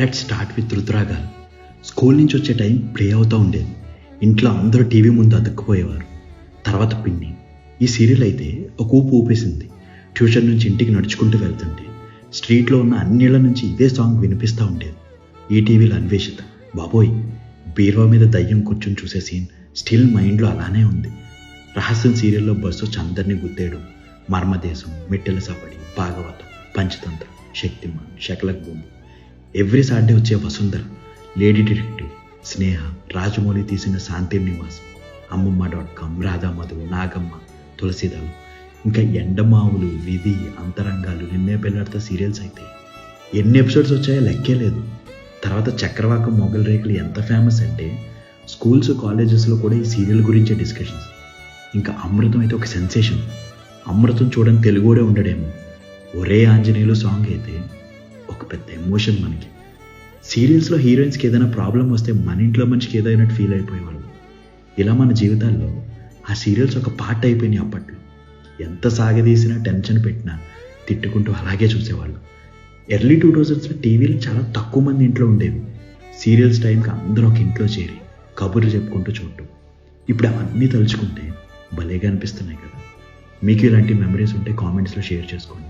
Let start with రుద్రాగాలు school నుంచి వచ్చే టైం ప్లే అవుతూ ఉండేది. ఇంట్లో అందరూ టీవీ ముందు అతుక్కుపోయేవారు. తర్వాత పిన్ని. ఈ సీరియల్ అయితే ఒక ఊపు ఊపేసింది. ట్యూషన్ నుంచి ఇంటికి నడుచుకుంటూ వెళ్తుంటే స్ట్రీట్లో ఉన్న అన్నిళ్ళ నుంచి ఇదే సాంగ్ వినిపిస్తూ ఉండేది. ఈ టీవీలో అన్వేషిత బాబోయ్ బీరువా మీద దయ్యం కూర్చొని చూసే సీన్ స్టిల్ మైండ్లో అలానే ఉంది. రహస్యం సీరియల్లో బస్సు వచ్చి గుద్దేడు. గుద్దేయడం మర్మదేశం మిట్టెల సపడి భాగవతం పంచతంత్రం శక్తిమాన్ శకలక్ భూమి ఎవ్రీ సాటర్డే వచ్చే వసుంధర లేడీ డిటెక్టివ్ స్నేహ రాజమౌళి తీసిన శాంతి నివాస్ అమ్మమ్మ డాట్ కామ్ రాధామధు నాగమ్మ తులసిదాలు ఇంకా ఎండమావులు విధి అంతరంగాలు నిన్నే పెళ్ళాడితే సీరియల్స్ అయితే. ఎన్ని ఎపిసోడ్స్ వచ్చాయో లెక్కే లేదు. తర్వాత చక్రవాకం మొగల్ రేకులు ఎంత ఫేమస్ అంటే స్కూల్స్ కాలేజెస్లో కూడా ఈ సీరియల్ గురించే డిస్కషన్స్. ఇంకా అమృతం అయితే ఒక సెన్సేషన్. అమృతం చూడని తెలుగుడే ఉండడేమో. ఒరే ఆంజనేయులు సాంగ్ అయితే ఒక పెద్ద ఎమోషన్ మనకి. సీరియల్స్లో హీరోయిన్స్కి ఏదైనా ప్రాబ్లం వస్తే మన ఇంట్లో మనిషికి ఏదైనట్టు ఫీల్ అయిపోయేవాళ్ళు. ఇలా మన జీవితాల్లో ఆ సీరియల్స్ ఒక పార్ట్ అయిపోయినాయి అప్పట్లో. ఎంత సాగదీసినా టెన్షన్ పెట్టినా తిట్టుకుంటూ అలాగే చూసేవాళ్ళు. ఎర్లీ టూ థౌజండ్స్లో టీవీలు చాలా తక్కువ మంది ఇంట్లో ఉండేవి. సీరియల్స్ టైంకి అందరూ ఒక ఇంట్లో చేరి కబుర్లు చెప్పుకుంటూ చూడటం. ఇప్పుడు అవన్నీ తలుచుకుంటే భలేగా అనిపిస్తున్నాయి కదా. మీకు ఇలాంటి మెమరీస్ ఉంటే కామెంట్స్లో షేర్ చేసుకోండి.